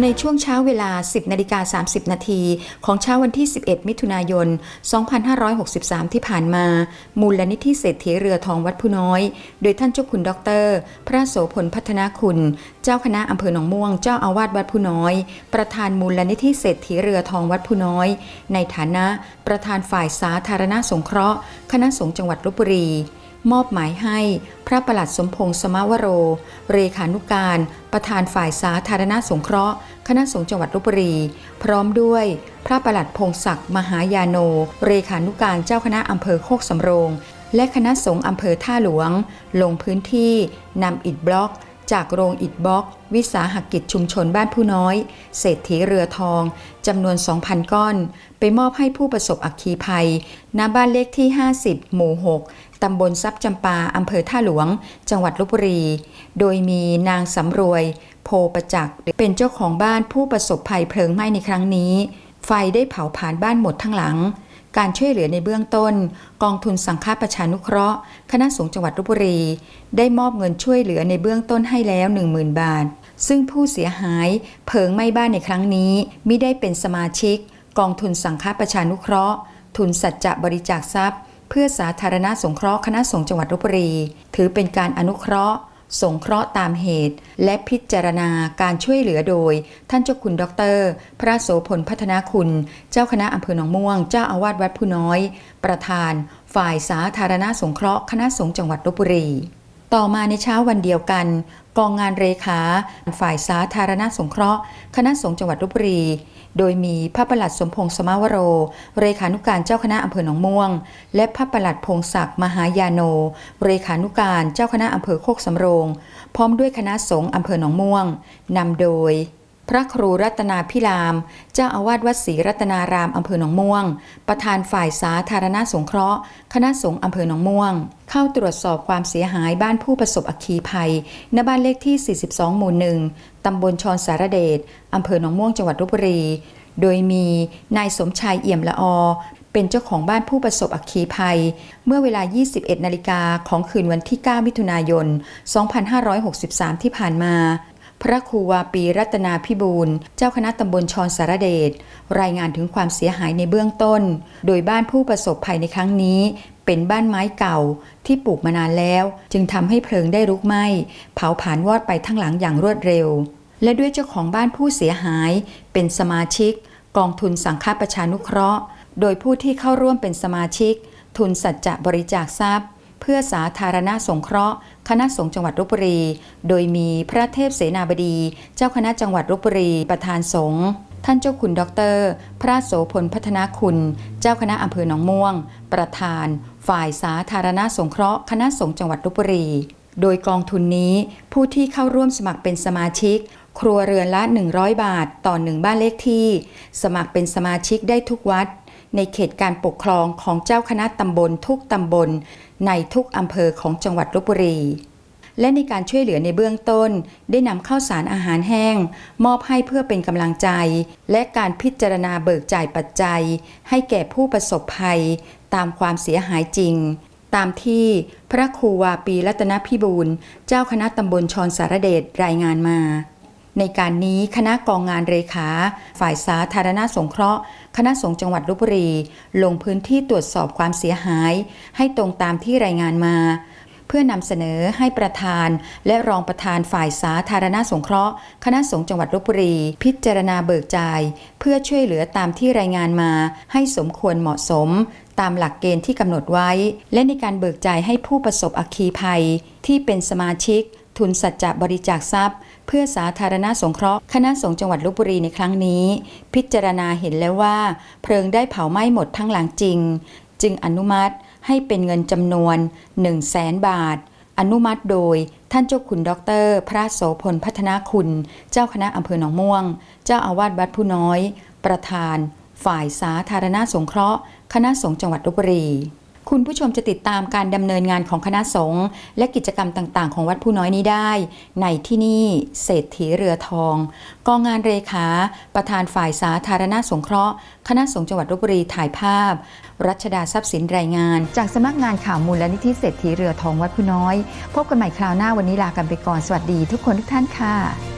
ในช่วงเช้าเวลา 10นาฬิกา30 นาทีของเช้าวันที่ 11 มิถุนายน 2563 ที่ผ่านมา มูลนิธิเศรษฐีเรือทองวัดผู้น้อย โดยท่านเจ้าคุณดอกเตอรพระโสพลพัฒนาคุณ เจ้าคณะอำเภอหนองม่วง เจ้าอาวาสวัดผู้น้อย ประธานมูลนิธิเศรษฐีเรือทองวัดผู้น้อย ในฐานะประธานฝ่ายสาธารณสงเคราะห์ คณะสงฆ์จังหวัดลบบุรี มอบหมายให้พระประหลัดสมพงษ์สมาวโร เรขานุการ ประธานฝ่ายสาธารณสงเคราะห์ คณะสงฆ์จังหวัดลบบุรี พร้อมด้วยพระประหลัดพงศักดิ์มหายาโน เรขานุการเจ้าคณะอำเภอโคกสำโรง และคณะสงฆ์อำเภอท่าหลวง ลงพื้นที่นำอิฐบล็อก จากโรงอิฐบล็อก วิสาหกิจชุมชนบ้านผู้น้อย เศรษฐีเรือทองจำนวน 2,000 ก้อน ไปมอบให้ผู้ประสบอัคคีภัย ณ บ้านเลขที่ 50 หมู่ 6 ตำบลทรัพย์จำปาอำเภอท่าหลวง จังหวัดลบบุรี โดยมีนางสำรวย โพประจักษ์เป็นเจ้าของบ้านผู้ประสบภัยเพลิงไหม้ในครั้งนี้ ไฟได้เผาผลาญบ้านหมดทั้งหลัง การช่วยเหลือในเบื้องต้น กองทุนสังฆาประชานุเคราะห์ คณะสงฆ์จังหวัดลบบุรี ได้มอบเงินช่วยเหลือในเบื้องต้นให้แล้ว 10,000 บาท ซึ่งผู้เสียหายเพิงไหม้บ้านในครั้งนี้มิได้เป็นสมาชิก กองทุนสังฆาประชานุเคราะห์ ทุนสัจจะบริจาคทรัพย์ เพื่อสาธารณสงเคราะห์คณะสงฆ์จังหวัดลบบุรี ถือเป็นการอนุเคราะห์ สงเคราะห์ตามเหตุ และพิจารณาการช่วยเหลือโดย ท่านเจ้าคุณด็อกเตอร์ พระโสพลพัฒนาคุณ เจ้าคณะอำเภอหนองม่วง เจ้าอาวาสวัดผู้น้อย ประธาน ฝ่ายสาธารณสงเคราะห์คณะสงฆ์จังหวัดลบบุรี ต่อมาในเช้าวันเดียวกัน กองงานเรขาฝ่ายสาธารณสงเคราะห์ คณะสงฆ์จังหวัดลบบุรี โดยมีพระประหลัดสมพงษ์สมาวโรเรขานุการเจ้าคณะอำเภอหนองม่วง และพระประหลัดพงศักดิ์มหายาโนเรขานุการเจ้าคณะอำเภอโคกสำโรง พร้อมด้วยคณะสงฆ์อำเภอหนองม่วงนำโดย พระครูรัตนาพิราม เจ้าอาวาสวัดศรีรัตนารามอำเภอหนองม่วง ประธานฝ่ายสาธารณสงเคราะห์ คณะสงฆ์อำเภอหนองม่วง เข้าตรวจสอบความเสียหายบ้านผู้ประสบอัคคีภัย ณ บ้านเลขที่ 42 หมู่หนึ่งตำบลชอนสารเดชอำเภอหนองม่วงจังหวัดลบบุรี โดยมีนายสมชายเอี่ยมละอเป็นเจ้าของบ้านผู้ประสบอัคคีภัย เมื่อเวลา 21 นาฬิกาของคืนวันที่ 9 มิถุนายน 2563 ที่ผ่านมา พระครูวาปีรัตนาพิบูลเจ้าคณะตำบลชอนสารเดชรายงานถึงความเสียหายในเบื้องต้น โดยบ้านผู้ประสบภัยในครั้งนี้ เป็นบ้านไม้เก่าที่ปลูกมานานแล้ว จึงทำให้เพลิงได้ลุกไหม้เผาผลาญวอดไปทั้งหลังอย่างรวดเร็ว และด้วยเจ้าของบ้านผู้เสียหาย เป็นสมาชิก กองทุนสังฆประชานุเคราะห์ โดยผู้ที่เข้าร่วมเป็นสมาชิก ทุนสัจจะบริจาคทรัพย์ เพื่อสาธารณสงเคราะห์ คณะสงฆ์จังหวัดลบบุรี โดยมีพระเทพเสนาบดี เจ้าคณะจังหวัดลบบุรีประธานสงฆ์ท่านเจ้าคุณดอกเตอรพระโสพลพัฒนาคุณ เจ้าคณะอำเภอหนองม่วง ประธาน ฝ่ายสาธารณสงเคราะห์ คณะสงฆ์จังหวัดลบบุรี โดยกองทุนนี้ผู้ที่เข้าร่วมสมัครเป็นสมาชิก ครัวเรือนละ 100 บาท ต่อหนึ่งบ้านเลขที่ สมัครเป็นสมาชิกได้ทุกวัด ในเขตการปกครองของเจ้าคณะตำบลทุกตำบล ในทุกอำเภอของจังหวัดลบบุรี และในการช่วยเหลือในเบื้องต้น ได้นำข้าวสารอาหารแห้ง มอบให้เพื่อเป็นกำลังใจ และการพิจารณาเบิกจ่ายปัจจัย ให้แก่ผู้ประสบภัย ตามความเสียหายจริง ตามที่พระครูวาปีรัตนพิบูลเจ้าคณะตำบลชอนสารเดชรายงานมา ในการนี้คณะกองงานเรขา ฝ่ายสาธารณสงเคราะห์ คณะสงฆ์จังหวัดลบบุรี ลงพื้นที่ตรวจสอบความเสียหาย ให้ตรงตามที่รายงานมา เพื่อนำเสนอให้ประธาน และรองประธานฝ่ายสาธารณสงเคราะห์ คณะสงฆ์จังหวัดลบบุรี พิจารณาเบิกจ่าย เพื่อช่วยเหลือตามที่รายงานมา ให้สมควรเหมาะสมตามหลักเกณฑ์ที่กำหนดไว้ และในการเบิกจ่ายให้ผู้ประสบอัคคีภัย ที่เป็นสมาชิก ทุนสัจจะบริจาคทรัพย์ พื่อสาธารณสงเคราะห์คณะสงฆ์จังหวัดลบบุรีในครั้งนี้ พิจารณาเห็นแล้วว่า เพลิงได้เผาไหม้หมดทั้งหลังจริง จึงอนุมัติให้เป็นเงินจำนวน 1 0 0 0 0แสนบาท อนุมัติโดยท่านเจ้าคุณดอกเตอรพระโสพลพัฒนาคุณ เจ้าคณะอำเภอหนองม่วง เจ้าอาวาสวัดผู้น้อย ประธาน ฝ่ายสาธารณสงเคราะห์ คณะสงฆ์จังหวัดลบบุรี คุณผู้ชมจะติดตามการดำเนินงานของคณะสงฆ์และกิจกรรมต่างๆ ของวัดผู้น้อยนี้ได้ ในที่นี่เศรษฐีเรือทองกองงานเรขา ประธานฝ่ายสาธารณาสงเคราะห์ คณะสงฆ์จังหวัดลบบุรีถ่ายภาพ รัชดาทรัพย์สินรายงาน จากสำนักงานข่าวมูลลนิธิเศรษฐีเรือทองวัดผู้น้อย พบกันใหม่คราวหน้าวันนี้ลากันไปก่อนสวัสดีทุกคนทุกท่านค่ะ